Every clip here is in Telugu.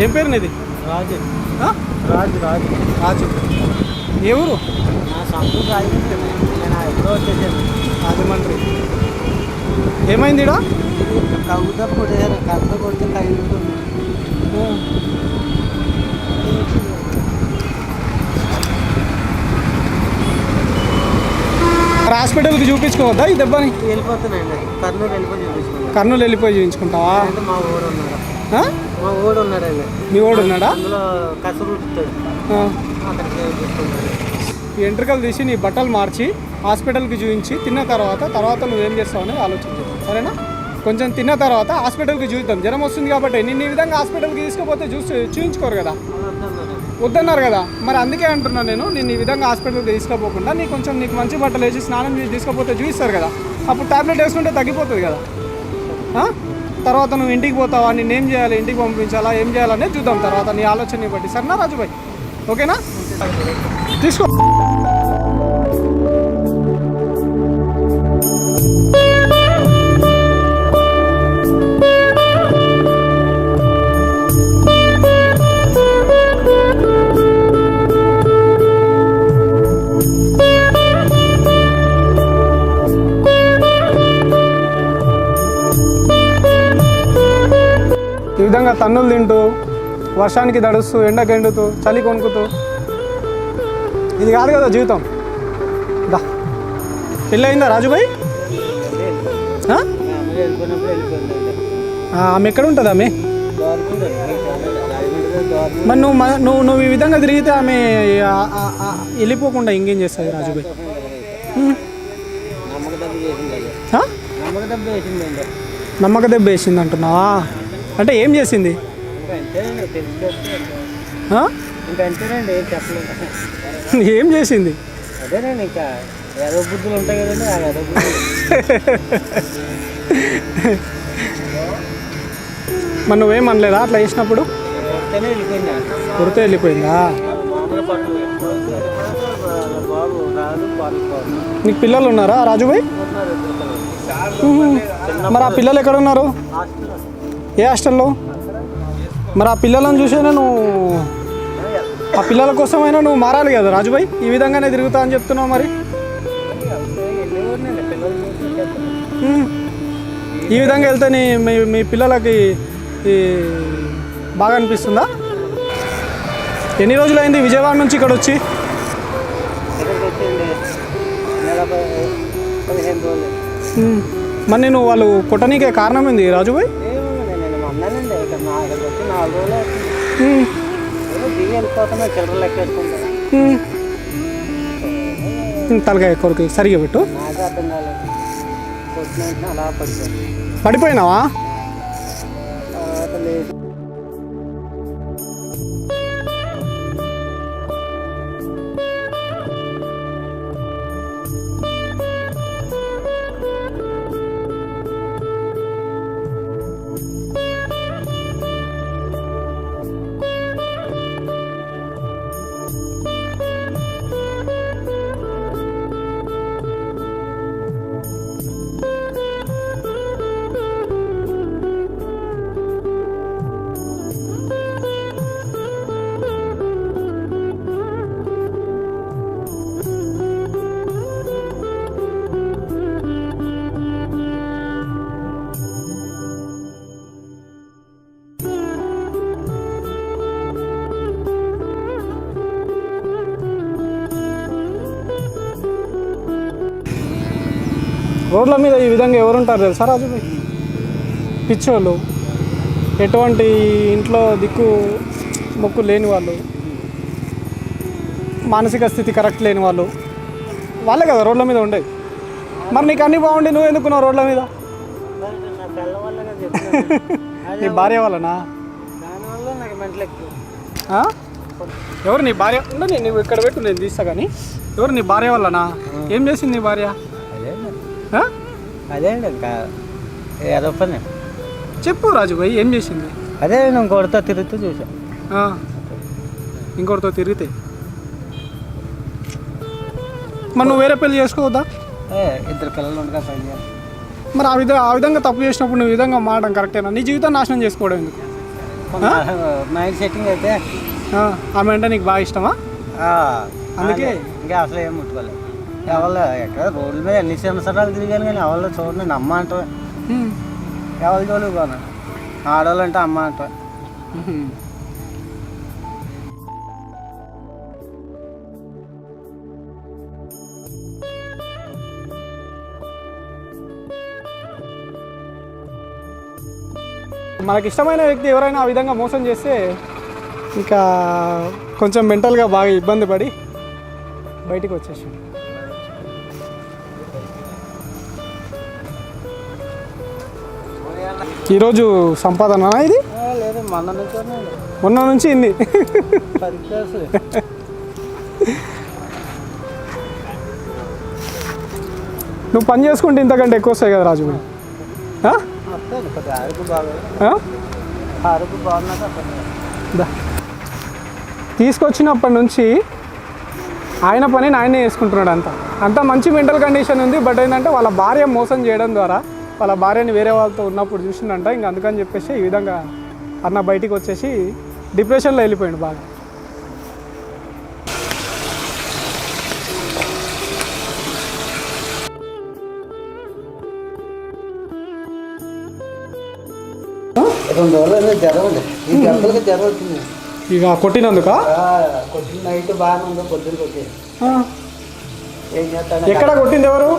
ఏం పేరు నీది? రాజు? రాజు రాజు. రాజు. ఏ ఊరు? నా సొంత రాజమండ్రి. నేను ఎప్పుడో వచ్చేసాను. రాజమండ్రి. ఏమైంది కవిత కొట్టేసాను కవిత కొడితే కవిత హాస్పిటల్కి చూపించుకోవద్దా ఈ దెబ్బని? వెళ్ళిపోతున్నాయండి. కర్నూలు వెళ్ళిపోయి కర్నూలు వెళ్ళిపోయి చూపించుకుంటావా? మా ఊడు ఉన్నాడు. ఆ? మా ఊడు ఉన్నాడండి. మీ ఓడు ఉన్నాడా? అందులో కసరు ఈ ఎంట్రుకలు తీసి నీ బట్టలు మార్చి హాస్పిటల్కి చూపించి తిన్న తర్వాత తర్వాత నువ్వేం చేస్తావు అనేది సరేనా? కొంచెం తిన్న తర్వాత హాస్పిటల్కి చూద్దాం. జ్వరం వస్తుంది కాబట్టి నిన్ను ఈ విధంగా హాస్పిటల్కి తీసుకుపోతే చూసి చూపించుకోరు కదా. వద్దన్నారు కదా. మరి అందుకే అంటున్నా నేను నేను ఈ విధంగా హాస్పిటల్కి తీసుకుపోకుండా నీకు కొంచెం నీకు మంచి బట్టలు వేసి స్నానం చేసి తీసుకుపోతే చూపిస్తారు కదా. అప్పుడు ట్యాబ్లెట్ వేసుకుంటే తగ్గిపోతుంది కదా. తర్వాత నువ్వు ఇంటికి పోతావా నేను ఏం చేయాలి ఇంటికి పంపించాలా ఏం చేయాలనేది చూద్దాం. తర్వాత నీ ఆలోచనని బట్టి. సరేనా రాజుభాయ్ ఓకేనా? తీసుకో. విధంగా తన్నులు తింటూ వర్షానికి దడుస్తూ ఎండకు ఎండుతూ చలి కొనుక్కుతూ ఇది కాదు కదా జీవితం. దా. పెళ్ళయిందా రాజుభాయ్ ఆమె ఎక్కడ ఉంటుంది ఆమె? మరి నువ్వు మ- నువ్వు నువ్వు ఈ విధంగా తిరిగితే ఆమె వెళ్ళిపోకుండా ఇంకేం చేస్తుంది రాజుభాయ్ నమ్మక దెబ్బ వేసింది అంటున్నావా? అంటే ఏం చేసింది? ఏం చేసింది? అదేనండి ఇంకా ఏదో బుద్ధులు ఉంటాయి కదండి ఆ ఏదో బుద్ధులు మరి నువ్వేం అనలేదా అట్లా చేసినప్పుడు? వస్తేనే వెళ్ళిపోయింది? నీకు పిల్లలు ఉన్నారా రాజుభాయ్. మరి ఆ పిల్లలు ఎక్కడ ఉన్నారు? ఏ హాస్టల్లో? మరి ఆ పిల్లలను చూసేనా నువ్వు ఆ పిల్లల కోసమైనా నువ్వు మారాలి కదా రాజుభాయ్ ఈ విధంగానే తిరుగుతా అని చెప్తున్నావు మరి. ఈ విధంగా వెళ్తే నీ మీ మీ పిల్లలకి ఈ బాగా అనిపిస్తుందా? ఎన్ని రోజులైంది విజయవాడ నుంచి ఇక్కడ వచ్చి? మరి నేను వాళ్ళు కొట్టనీకే కారణం ఏంది రాజుభాయ్ ఇక్కడ నా ఇక్కడికి వచ్చి నాలుగు రోజులు అవుతుంది. దిగి వెళ్ళిపోతున్నా చిల్లర. ఉమ్, తలకాయ కొరకు సరిగా పెట్టు. నాకు అర్థం కాలేదు. అలా పడిపోయాను. పడిపోయినావా? రోడ్ల మీద ఈ విధంగా ఎవరుంటారు తెలుసా రాజుభాయ్ పిచ్చోళ్ళు. ఎటువంటి ఇంట్లో దిక్కు మొక్కు లేని వాళ్ళు. మానసిక స్థితి కరెక్ట్ లేని వాళ్ళు. వాళ్ళే కదా రోడ్ల మీద ఉండేది మరి నీకు అన్నీ బాగుండి నువ్వు ఎందుకున్నావు రోడ్ల మీద? నీ భార్య వల్లనా ఎవరు నీ భార్య? ఉండని నువ్వు ఇక్కడ పెట్టు నేను తీస్తా కానీ. ఎవరు నీ భార్య వల్లనా ఏం చేసింది నీ భార్య? అదే అండి ఇంకా ఏదో పని. చెప్పు రాజుభాయ్ ఏం చేసింది? అదే నేను కొడతా తిరుగుతూ చూసాను ఆ. ఇంకోటితో తిరిగితే? మరి నువ్వు వేరే పెళ్ళి చేసుకోవద్దా? ఏ ఇద్దరు పిల్లలు ఉండగా పని చేయాలి. మరి ఆ విధంగా ఆ విధంగా తప్పు చేసినప్పుడు నువ్వు విధంగా మారడం కరెక్టేనా? నీ జీవితం నాశనం చేసుకోవడం ఎందుకు? మైండ్ సెట్టింగ్ అయితే ఆ, ఆమె అంటే నీకు బాగా ఇష్టమా? అందుకే? అదే. ఇంకా అసలు ఏం ముట్టుకోలేదు. ఎవరు ఎక్కడ రోడ్ల మీద ఎన్ని సంవత్సరాలు తిరిగాను కానీ ఎవరు చూడండి అమ్మ అంటే ఎవరి జోలికి పోను? ఆడవాళ్ళు అంటే అమ్మ అంటే మనకి ఇష్టమైన వ్యక్తి ఎవరైనా ఆ విధంగా మోసం చేస్తే ఇంకా కొంచెం మెంటల్గా బాగా ఇబ్బంది పడి బయటికి వచ్చేసి ఈరోజు సంపాదన ఇది? మొన్న నుంచి ఇన్ని. నువ్వు పని చేసుకుంటే ఇంతకంటే ఎక్కువ వస్తాయి కదా రాజు. తీసుకొచ్చినప్పటి నుంచి ఆయన పని ఆయనే చేసుకుంటున్నాడు అంతా. అంత మంచి మెంటల్ కండిషన్ ఉంది బట్ ఏంటంటే వాళ్ళ భార్య మోసం చేయడం ద్వారా వాళ్ళ భార్యని వేరే వాళ్ళతో ఉన్నప్పుడు చూసిందంట ఇంక అందుకని చెప్పేసి ఈ విధంగా అన్న బయటికి వచ్చేసి డిప్రెషన్లో వెళ్ళిపోయాడు బాగా. రెండు రోజులు ఈ ఇక కొట్టినందుక? కొద్దిగా నైట్ బాగానే ఉందో పొద్దున్న కొట్టేది. ఏం చేస్తాను? ఎక్కడ కొట్టింది ఎవరు?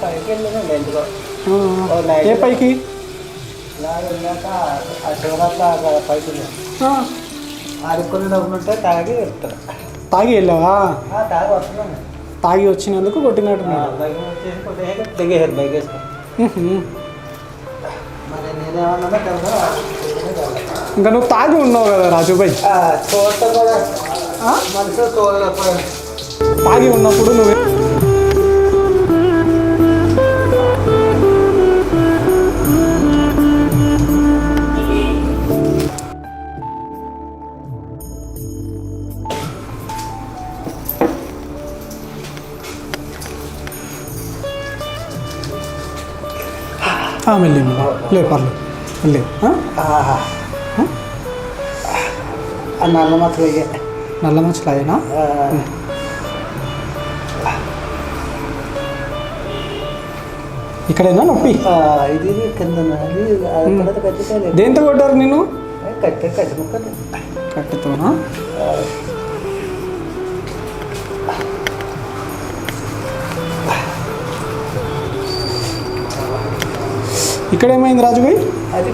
పైకి వెళ్ళానండి ఎందుకో ఏ పైకి? ఇలా వెళ్ళాక ఆ శివరాత్రి అక్కడ పైకి వెళ్ళాను డబ్బులు ఉంటే తాగి తాగి వెళ్ళావా ఆ, తాగి వస్తున్నాను తాగి వచ్చినందుకు కొట్టినట్టున్నాడు బైక్ దిగేసారు వేసుకొని. మరి నేనేమన్నా ఇంకా నువ్వు తాగి ఉన్నావు కదా చూడలేకపోయాను తాగి ఉన్నప్పుడు నువ్వు మెల్లి లే పర్లేదు. ఆ? నల్ల మాత్రం ఇయ్యే. నల్ల మచ్చలు అయినా ఇక్కడైనా నొప్పి? ఇది కింద దేంతో కొట్టారు నేను కట్టి కట్టి కట్టెతోనా? ఇక్కడ ఏమైంది రాజుభాయ్ అది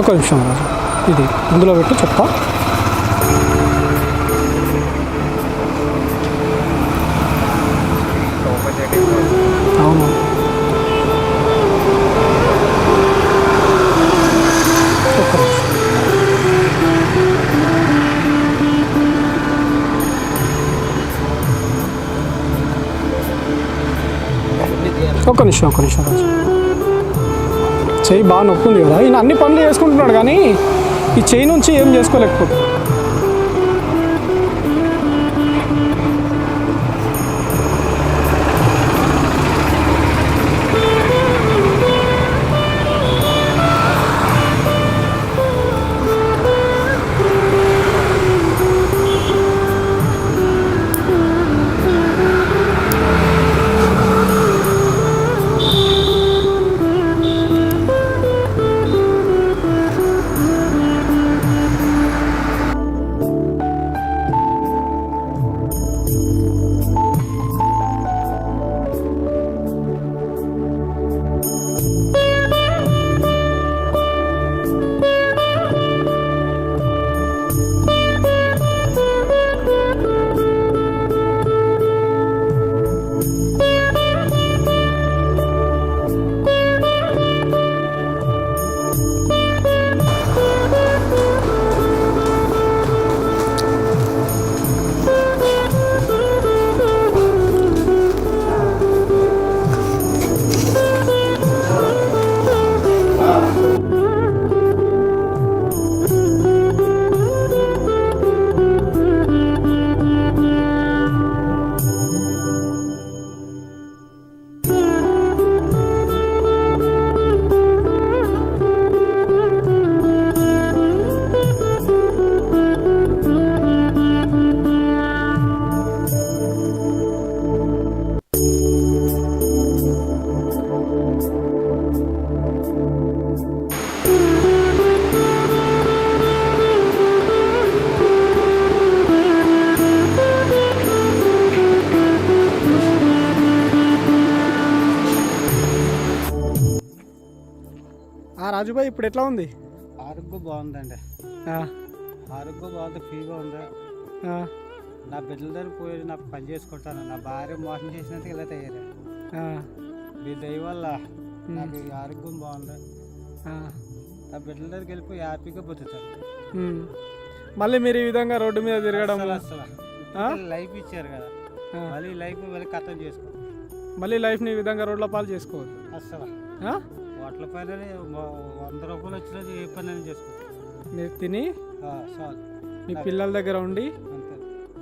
ఒక నిమిషం రాజు. ఇది ఇందులో పెట్టి చెప్తా. నిమిషం ఒక నిమిషం రాజు చెయ్యి బాగా నొప్పి ఉంది కదా. ఈయన అన్ని పనులు చేసుకుంటున్నాడు కానీ ఈ చెయ్యి నుంచి ఏం చేసుకోలేకపోతే ఇప్పుడు ఎట్లా ఉంది? ఆరోగ్యం బాగుందండి. ఆరోగ్యం బాగుంది ఫ్రీగా ఉంది. నా బిడ్డల దగ్గర పోయి నాకు పని చేసుకుంటాను. నా భార్య మోసం చేసినందుకు ఇలా తయారు మీ దయ వల్ల నాకు ఆరోగ్యం బాగుంది. నా బిడ్డల దగ్గరికి వెళ్ళిపోయి హ్యాపీగా బతుకుతాను. మళ్ళీ మీరు ఈ విధంగా రోడ్డు మీద తిరగడం లైఫ్ ఇచ్చారు కదా. మళ్ళీ లైఫ్ మళ్ళీ కథం చేసుకో. మళ్ళీ లైఫ్ని ఈ విధంగా రోడ్ల పాలు చేసుకోవద్దు. అసలు హోటల్ పైన వంద రూపాయలు వచ్చినది ఏ పని అయినా చేసుకో మీరు తిని చాలు. మీ పిల్లల దగ్గర ఉండి అంతే.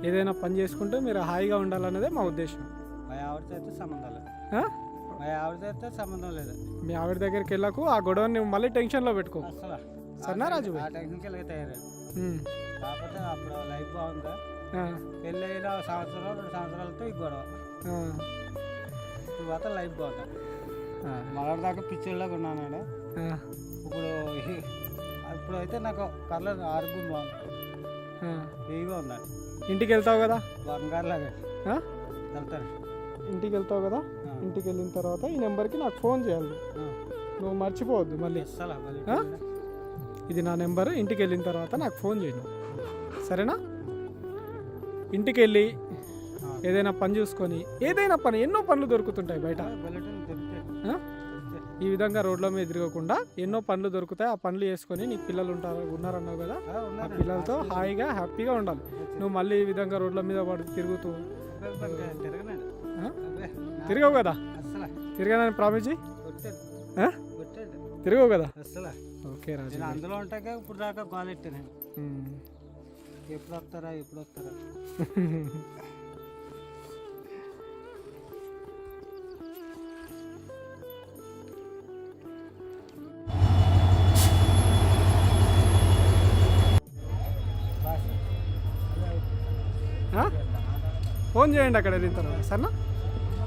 ఏదైనా పని చేసుకుంటూ మీరు హాయిగా ఉండాలన్నదే మా ఉద్దేశం. మా ఆవిడతో అయితే సంబంధం లేదు. ఆ? మా ఆవిడతో అయితే సంబంధం లేదు. మీ ఆవిడ దగ్గరికి వెళ్ళకు ఆ గొడవని నువ్వు మళ్ళీ టెన్షన్లో పెట్టుకో. అసలు సరేనా రాజు ఆ టెక్నిక్ ఇలాగే తయారయ్యారు. ఉమ్. కాకపోతే అప్పుడు లైఫ్ బాగుందా? ఆ, పెళ్ళి అయిన సంవత్సరం రెండు సంవత్సరాలతో ఈ గొడవ. ఆ, తర్వాత లైఫ్ బాగుంది? మొదటి దాకా పిచ్చోళ్ళగా ఉన్నాను ఇప్పుడు ఇప్పుడు అయితే నాకు పర్లేదు ఆరోగ్యం బాగుంది. ఫ్రీగా ఉందండి ఇంటికి వెళ్తావు కదా? బంగారులాగా? వెళ్తాను ఇంటికి వెళ్తావు కదా. ఇంటికి వెళ్ళిన తర్వాత ఈ నెంబర్కి నాకు ఫోన్ చేయాలి. నువ్వు మర్చిపోవద్దు మళ్ళీ? ఇది నా నెంబర్ ఇంటికి వెళ్ళిన తర్వాత నాకు ఫోన్ చేయను సరేనా? ఇంటికి వెళ్ళి. ఏదైనా పని చూసుకొని ఏదైనా పని ఎన్నో పనులు దొరుకుతుంటాయి బయట? ఈ విధంగా రోడ్ల మీద తిరగకుండా ఎన్నో పనులు దొరుకుతాయి. ఆ పనులు చేసుకొని నీ పిల్లలు ఉంటారు ఉన్నారన్నావు కదా? ఆ. పిల్లలతో హాయిగా హ్యాపీగా ఉండాలి. నువ్వు మళ్ళీ ఈ విధంగా రోడ్ల మీద పడి తిరుగుతూ తిరగవు కదా? ఆ? కొట్టండి తిరగవు కదా? ఓకే రాజు అందులో ఉంటాక ఇప్పుడు దాకా గోల్ ఎట్టాను ఉమ్. ఎప్పుడు వస్తారా ఎప్పుడు వస్తారా? ఫోన్ చేయండి అక్కడ వెళ్ళిన తర్వాత సరేనా?